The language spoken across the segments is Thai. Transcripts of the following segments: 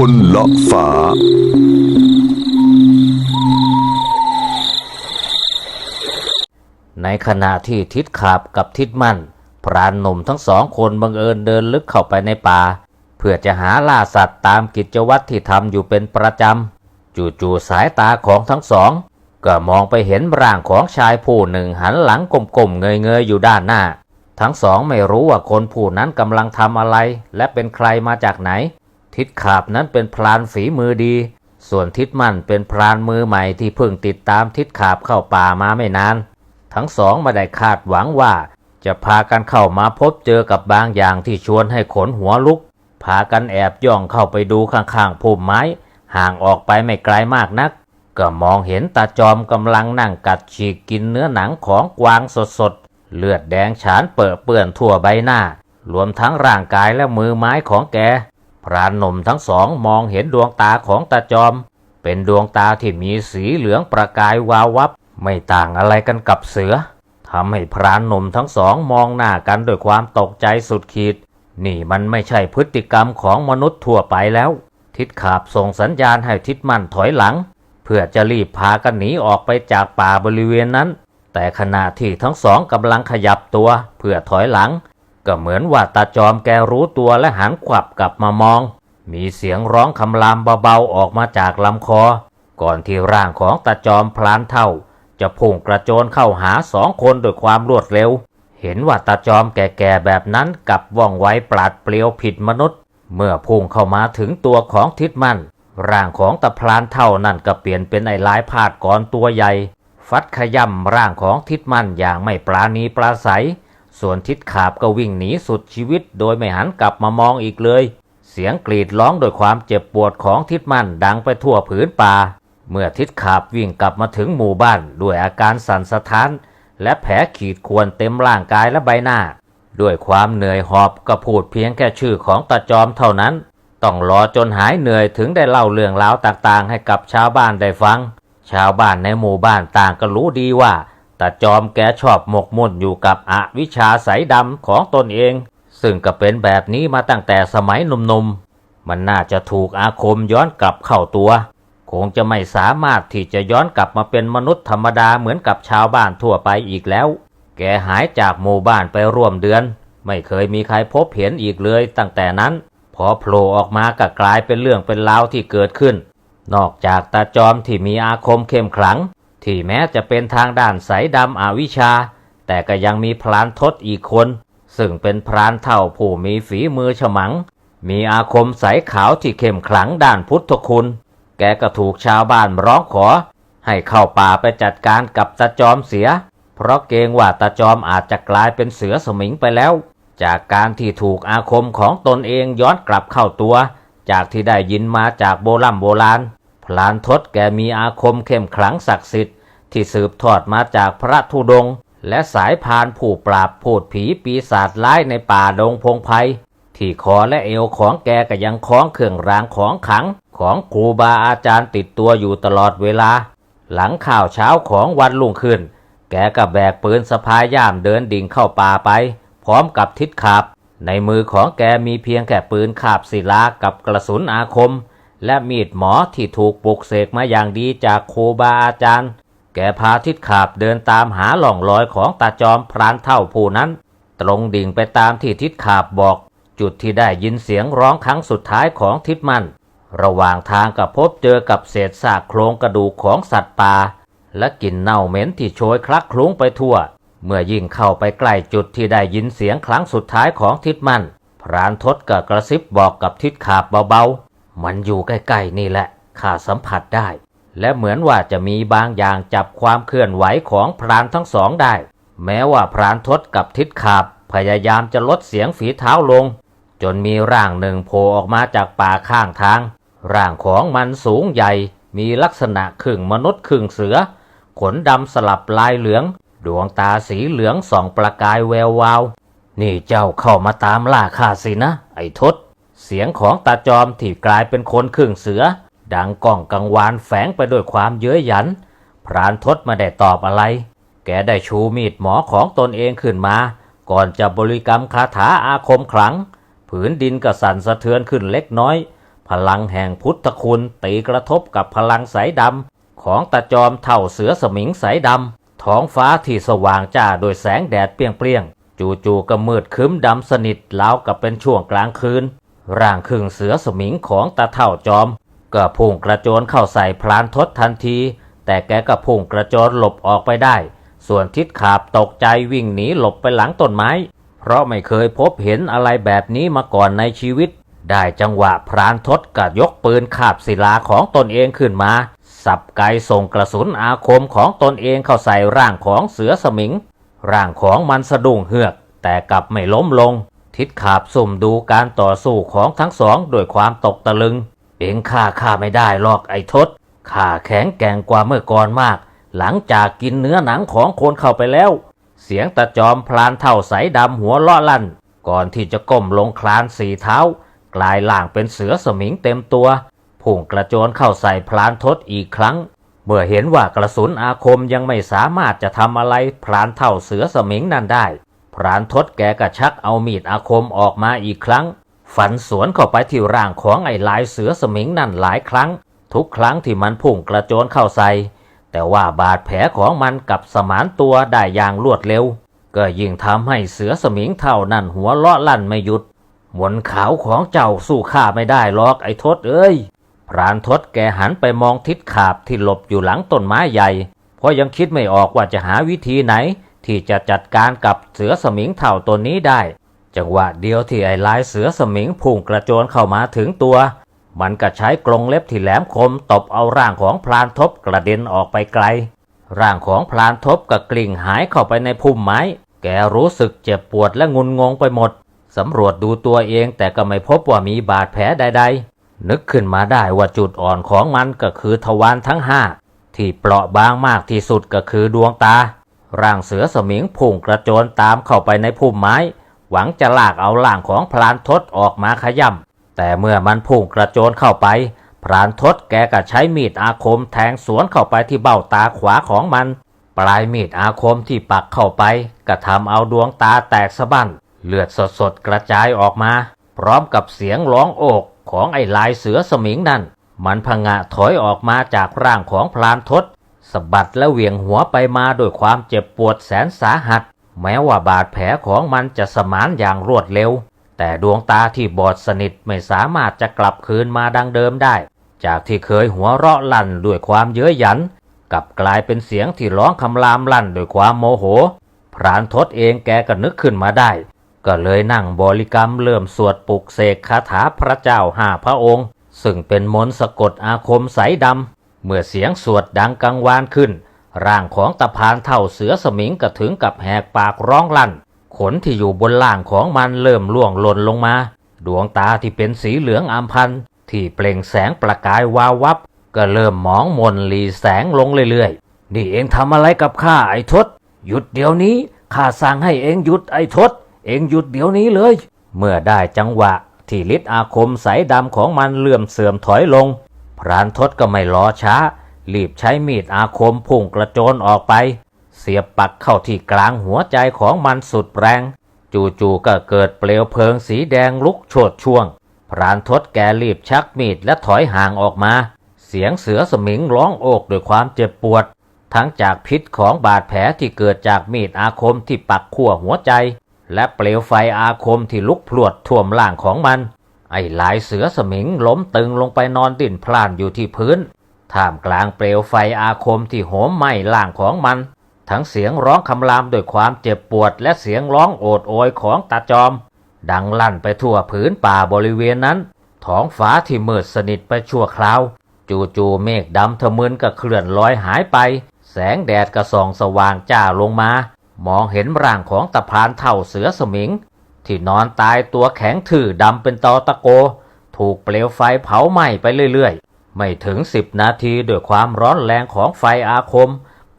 คนเลาะฝา ในขณะที่ทิศขาบกับทิศมั่น พรานหนุ่มทั้งสองคนบังเอิญเดินลึกเข้าไปในป่า เพื่อจะหาล่าสัตว์ตามกิจวัตรที่ทำอยู่เป็นประจำ จู่ๆสายตาของทั้งสอง ก็มองไปเห็นร่างของชายผู้หนึ่งหันหลังกลมๆเงยๆอยู่ด้านหน้าทั้งสองไม่รู้ว่าคนผู้นั้นกำลังทำอะไร และเป็นใครมาจากไหน ทิศขาบนั้นเป็นพรานฝีมือดี ส่วนทิศมั่นเป็นพรานมือใหม่ที่เพิ่งติดตามทิศขาบเข้าป่ามาไม่นาน ทั้งสองไม่ได้คาดหวังว่า จะพากันเข้ามาพบเจอกับบางอย่างที่ชวนให้ขนหัวลุก พากันแอบย่องเข้าไปดูข้างๆพุ่มไม้ ห่างออกไปไม่ไกลมากนัก ก็มองเห็นตาจอมกำลังนั่งกัดฉีกกินเนื้อหนังของกวางสดๆเลือดแดงฉานเปื้อเปื้อนทั่วใบหน้ารวมทั้งร่างกายและมือไม้ของแก พรานหนุ่มทั้งสองมองเห็นดวงตาของตาจอม เป็นดวงตาที่มีสีเหลืองประกายวาววับ ไม่ต่างอะไรกันกับเสือทำให้พรานหนุ่มทั้งสองมองหน้ากันด้วยความตกใจสุดขีด นี่มันไม่ใช่พฤติกรรมของมนุษย์ทั่วไปแล้ว ทิศขาบส่งสัญญาณให้ทิศมั่นถอยหลัง เพื่อจะรีบพากันหนีออกไปจากป่าบริเวณนั้น แต่ขณะที่ทั้งสองกำลังขยับตัวเพื่อถอยหลัง ก็เหมือนว่าตาจอมแกรู้ตัวและหันขวับกลับมามอง มีเสียงร้องคำรามเบาๆออกมาจากลำคอ ก่อนที่ร่างของตาจอมพลานเท่า จะพุ่งกระโจนเข้าหาสองคนด้วยความรวดเร็ว เห็นว่าตาจอมแก่ๆแบบนั้นกลับว่องไวปราดเปรียวผิดมนุษย์ เมื่อพุ่งเข้ามาถึงตัวของทิดมันร่างของตะพลานเท่านั่นก็เปลี่ยนเป็นไอ้ลายพาดก่อนตัวใหญ่ ฟัดขย่ำร่างของทิดมันอย่างไม่ปราณีปราศัย ส่วนทิดขาบก็วิ่งหนีสุดชีวิตโดยไม่หันกลับมามองอีกเลย เสียงกรีดร้องโดยความเจ็บปวดของทิดมันดังไปทั่วผืนป่า เมื่อทิดขาบวิ่งกลับมาถึงหมู่บ้านด้วยอาการสั่นสะท้าน และแผลขีดข่วนเต็มร่างกายและใบหน้า ด้วยความเหนื่อยหอบก็พูดเพียงแค่ชื่อของตาจอมเท่านั้น ต้องรอจนหายเหนื่อยถึงได้เล่าเรื่องราวต่างๆ ให้กับชาวบ้านได้ฟัง ชาวบ้านในหมู่บ้านต่างก็รู้ดีว่า ตาจอมแกชอบหมกมุ่นอยู่กับอวิชชาสายดำของตนเอง ซึ่งก็เป็นแบบนี้มาตั้งแต่สมัยหนุ่มๆ มันน่าจะถูกอาคมย้อนกลับเข้าตัว คงจะไม่สามารถที่จะย้อนกลับมาเป็นมนุษย์ธรรมดาเหมือนกับชาวบ้านทั่วไปอีกแล้ว แกหายจากหมู่บ้านไปร่วมเดือน ไม่เคยมีใครพบเห็นอีกเลยตั้งแต่นั้น พอโผล่ออกมาก็กลายเป็นเรื่องเป็นราวที่เกิดขึ้น นอกจากตาจอมที่มีอาคมเข้มขลัง ที่แม้จะเป็นทางด้านสายดำอวิชา แต่ก็ยังมีพรานทศอีกคน ซึ่งเป็นพรานเท่าผู้มีฝีมือฉมัง มีอาคมสายขาวที่เข้มขลังด้านพุทธคุณ แกก็ถูกชาวบ้านร้องขอ ให้เข้าป่าไปจัดการกับตาจอมเสีย เพราะเกรงว่าตาจอมอาจจะกลายเป็นเสือสมิงไปแล้ว จากการที่ถูกอาคมของตนเองย้อนกลับเข้าตัว จากที่ได้ยินมาจากโบราณโบราณ พลานทศแกมีอาคมเข้มขลังศักดิ์สิทธิ ที่สืบทอดมาจากพระธุดง และสายพานผู้ปราบพูดผีปีศาจร้ายในป่าดงพงไพรที่คอและเอวของแกก็ยังคล้องเครื่องรางของขัง ของครูบาอาจารย์ติดตัวอยู่ตลอดเวลา หลังข่าวเช้าของวันรุ่งขึ้น แกก็แบกปืนสะพายย่ามเดินดิ่งเข้าป่าไป พร้อมกับทิศขาบในมือของแกมีเพียงแค่ปืนขาบศิลากับกระสุนอาคม และมีดหมอที่ถูกปลุกเสกมาอย่างดีจากครูบาอาจารย์ แกพาทิศขาบเดินตามหาหล่องรอยของตาจอมพรานเท่าผู้นั้น ตรงดิ่งไปตามที่ทิศขาบบอก จุดที่ได้ยินเสียงร้องครั้งสุดท้ายของทิศมัน ระหว่างทางก็พบเจอกับเศษซากโครงกระดูกของสัตว์ป่าและกลิ่นเน่าเหม็นที่โชยคลักคลุ้งไปทั่ว เมื่อยิ่งเข้าไปใกล้จุดที่ได้ยินเสียงครั้งสุดท้ายของทิศมัน พรานทศก็กระซิบบอกกับทิศขาบเบาๆ มันอยู่ใกล้ๆนี่แหละข้าสัมผัสได้ และเหมือนว่าจะมีบางอย่างจับความเคลื่อนไหวของพรานทั้งสองได้ แม้ว่าพรานทศกับทิศขาบ พยายามจะลดเสียงฝีเท้าลง จนมีร่างหนึ่งโผล่ออกมาจากป่าข้างทาง ร่างของมันสูงใหญ่ มีลักษณะครึ่งมนุษย์ครึ่งเสือ ขนดำสลับลายเหลือง ดวงตาสีเหลืองส่องประกายแวววาว นี่เจ้าเข้ามาตามล่าข้าสินะ ไอ้ทศ เสียงของตาจอมที่กลายเป็นคนครึ่งเสือ ดังก้องกังวานแฝงไปด้วยความเย้ยหยัน พรานทศไม่ได้ตอบอะไร แกได้ชูมีดหมอของตนเองขึ้นมา ก่อนจะบริกรรมคาถาอาคมขลัง ผืนดินก็สั่นสะเทือนขึ้นเล็กน้อย พลังแห่งพุทธคุณตีกระทบกับพลังสายดำของตาจอมเท่าเสือสมิงสายดำท้องฟ้าที่สว่างจ้าโดยแสงแดดเปรี้ยงๆจู่ๆก็มืดครึ้มดำสนิทราวกับเป็นช่วงกลางคืนร่างครึ่งเสือสมิงของตาเท่าจอม ก็พุ่งกระโจนเข้าใส่พลานทศทันที แต่แกก็พุ่งกระโจนหลบออกไปได้ ส่วนทิศขาบตกใจวิ่งหนีหลบไปหลังต้นไม้ เพราะไม่เคยพบเห็นอะไรแบบนี้มาก่อนในชีวิต ได้จังหวะพรานทศก็ยกปืนคาบศิลาของตนเองขึ้นมา สับไกส่งกระสุนอาคมของตนเองเข้าใส่ร่างของเสือสมิง ร่างของมันสะดุ้งเฮือก แต่กลับไม่ล้มลง ทิศขาบสุ่มดูการต่อสู้ของทั้งสองด้วยความตกตะลึง เองฆ่าข้าไม่ได้หรอกไอ้ทศข้าแข็งแกร่งกว่าเมื่อก่อนมาก หลังจากกินเนื้อหนังของคนเข้าไปแล้ว เสียงตะจอมพลานเท่าใสดำหัวเลาะลั่น ก่อนที่จะก้มลงคลานสี่เท้า กลายล่างเป็นเสือสมิงเต็มตัวพุ่งกระโจนเข้าใส่พลานทศอีกครั้ง เมื่อเห็นว่ากระสุนอาคมยังไม่สามารถจะทำอะไรพลานเท่าเสือสมิงนั่นได้พรานทศแกกระชักเอามีดอาคมออกมาอีกครั้ง ฝันสวนเข้าไปที่ร่างของไอ้ลายเสือสมิงนั่นหลายครั้ง ทุกครั้งที่มันพุ่งกระโจนเข้าใส่แต่ว่าบาดแผลของมันกับสมานตัวได้อย่างรวดเร็ว ก็ยิ่งทำให้เสือสมิงเท่านั้นหัวเลาะลั่นไม่หยุดหมนขาวของเจ้าสู้ข้าไม่ได้หรอกไอ้ทศเอ้ยพรานทศแกหันไปมองทิศขาบที่หลบอยู่หลังต้นไม้ใหญ่ เพราะยังคิดไม่ออกว่าจะหาวิธีไหน ที่จะจัดการกับเสือสมิงเท่าตัวนี้ได้ จังหวะเดียวที่ไอ้ลายเสือสมิงพุ่งกระโจนเข้ามาถึงตัว มันก็ใช้กรงเล็บที่แหลมคมตบเอาร่างของพลานทบกระเด็นออกไปไกล ร่างของพลานทบก็กลิ่งหายเข้าไปในพุ่มไม้ แกรู้สึกเจ็บปวดและงุนงงไปหมด สำรวจดูตัวเองแต่ก็ไม่พบว่ามีบาดแผลใด ๆ นึกขึ้นมาได้ว่าจุดอ่อนของมันก็คือทวารทั้งห้าที่เปราะบางมากที่สุดก็คือดวงตา ร่างเสือสมิงพุ่งกระโจนตามเข้าไปในพุ่มไม้ หวังจะลากเอาร่างของพลานทศออกมาขย่ำแต่เมื่อมันพุ่งกระโจนเข้าไป พรานทศแกก็ใช้มีดอาคมแทงสวนเข้าไปที่เบ้าตาขวาของมัน ปลายมีดอาคมที่ปักเข้าไปก็ทำเอาดวงตาแตกสะบั้นเลือดสดๆกระจายออกมา พร้อมกับเสียงร้องโอกของไอ้ลายเสือสมิงนั่น มันพงะถอยออกมาจากร่างของพลานทศสะบัดและเหวี่ยงหัวไปมาด้วยความเจ็บปวดแสนสาหัส แม้ว่าบาดแผลของมันจะสมานอย่างรวดเร็ว แต่ดวงตาที่บอดสนิทไม่สามารถจะกลับคืนมาดังเดิมได้ จากที่เคยหัวเราะลั่นด้วยความเย้ยหยัน กลับกลายเป็นเสียงที่ร้องคำรามลั่นด้วยความโมโห พรานทศเองแกก็นึกขึ้นมาได้ ก็เลยนั่งบริกรรมเริ่มสวดปลุกเสกคาถาพระเจ้าห้าพระองค์ ซึ่งเป็นมนต์สะกดอาคมใสดำเมื่อเสียงสวดดังกังวานขึ้น ร่างของตะพานเท่าเสือสมิงก็ถึงกับแหกปากร้องลั่น ขนที่อยู่บนล่างของมันเริ่มล่วงหล่นลงมา ดวงตาที่เป็นสีเหลืองอำพันที่เปล่งแสงประกายวาววับ ก็เริ่มมองมนหลีแสงลงเรื่อยๆ นี่เองทำอะไรกับข้าไอ้ทศ หยุดเดี๋ยวนี้ข้าสั่งให้เองหยุดไอ้ทศ เองหยุดเดี๋ยวนี้เลย เมื่อได้จังหวะที่ฤทธิ์อาคมใสดำของมันเลื่อมเสื่อมถอยลง พรานทศก็ไม่รอช้า รีบใช้มีดอาคมพุ่งกระโจนออกไป เสียบปักเข้าที่กลางหัวใจของมันสุดแรง จู่ๆก็เกิดเปลวเพลิงสีแดงลุกโชดช่วง พรานทศแกรีบชักมีดและถอยห่างออกมา เสียงเสือสมิงร้องโอกด้วยความเจ็บปวด ทั้งจากพิษของบาดแผลที่เกิดจากมีดอาคมที่ปักขั้วหัวใจ และเปลวไฟอาคมที่ลุกพลวดท่วมร่างของมัน ไอ้หลายเสือสมิงล้มตึงลงไปนอนดิ่นพล่านอยู่ที่พื้น ท่ามกลางเปลวไฟอาคมที่โหมไหม้ร่างของมัน ทั้งเสียงร้องคำรามด้วยความเจ็บปวดและเสียงร้องโอดโอยของตาจอม ดังลั่นไปทั่วผืนป่าบริเวณนั้น ท้องฟ้าที่มืดสนิทไปชั่วคราว จู่ๆเมฆดำทะมึนก็เคลื่อนลอยหายไป แสงแดดกระส่องสว่างจ้าลงมา มองเห็นร่างของตะพานเท่าเสือสมิง ที่นอนตายตัวแข็งทื่อดำเป็นตอตะโก ถูกเปลวไฟเผาไหม้ไปเรื่อยๆ ไม่ถึงสิบนาทีด้วยความร้อนแรงของไฟอาคม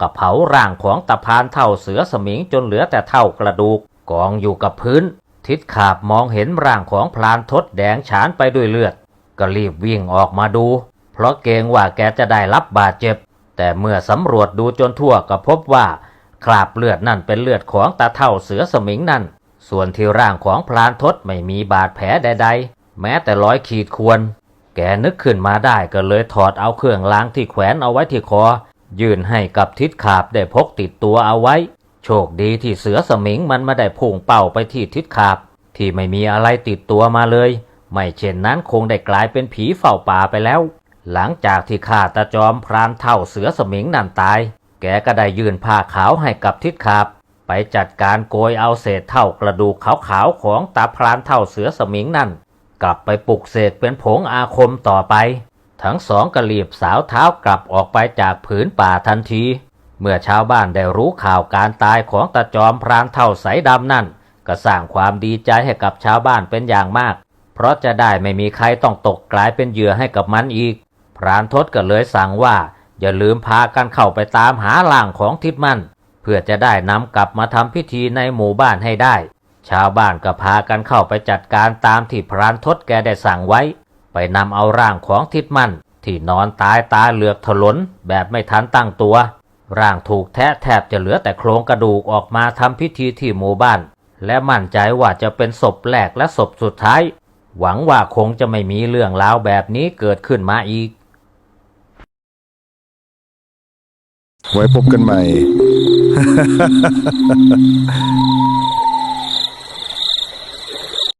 ก็เผาร่างของตะพานเท่าเสือสมิงจนเหลือแต่เท่ากระดูกกองอยู่กับพื้น ทิศขาบมองเห็นร่างของพลานทศแดงฉานไปด้วยเลือด ก็รีบวิ่งออกมาดู เพราะเกรงว่าแกจะได้รับบาดเจ็บ แต่เมื่อสำรวจดูจนทั่วก็พบว่าคราบเลือดนั่นเป็นเลือดของตาเท่าเสือสมิงนั่น ส่วนที่ร่างของพลานทศไม่มีบาดแผลใด ๆ แม้แต่ร้อยขีดควร แกนึกขึ้นมาได้ก็เลยถอดเอาเครื่องล้างที่แขวนเอาไว้ที่คอ ยื่นให้กับทิศขาบได้พกติดตัวเอาไว้ โชคดีที่เสือสมิงมันไม่ได้พุ่งเป่าไปที่ทิศขาบ ที่ไม่มีอะไรติดตัวมาเลย ไม่เช่นนั้นคงได้กลายเป็นผีเฝ้าป่าไปแล้ว หลังจากที่ข้าตาจอมพรานเท่าเสือสมิงนั่นตาย แกก็ได้ยื่นผ้าขาวให้กับทิศขาบ ไปจัดการโกยเอาเศษเท่ากระดูกขาวๆของตาพรานเท่าเสือสมิงนั่น กลับไปปลุกเสกเป็นผงอาคมต่อไป ทั้งสองก็รีบสาวเท้ากลับออกไปจากผืนป่าทันที เมื่อชาวบ้านได้รู้ข่าวการตายของตาจอมพรานเท่าใสดำนั่น ก็สร้างความดีใจให้กับชาวบ้านเป็นอย่างมาก เพราะจะได้ไม่มีใครต้องตกกลายเป็นเหยื่อให้กับมันอีก พรานทศก็เลยสั่งว่าอย่าลืมพากันเข้าไปตามหาล่างของทิดมันเพื่อจะได้นำกลับมาทำพิธีในหมู่บ้านให้ได้ ชาวบ้านก็พากันเข้าไปจัดการตามที่พรานทศแกได้สั่งไว้ ไปนำเอาร่างของทิดมันที่นอนตายตาเหลือกถลนแบบไม่ทันตั้งตัว ร่างถูกแทะแทบจะเหลือแต่โครงกระดูกออกมาทำพิธีที่หมู่บ้าน และมั่นใจว่าจะเป็นศพแรกและศพสุดท้าย หวังว่าคงจะไม่มีเรื่องราวแบบนี้เกิดขึ้นมาอีก ไว้พบกันใหม่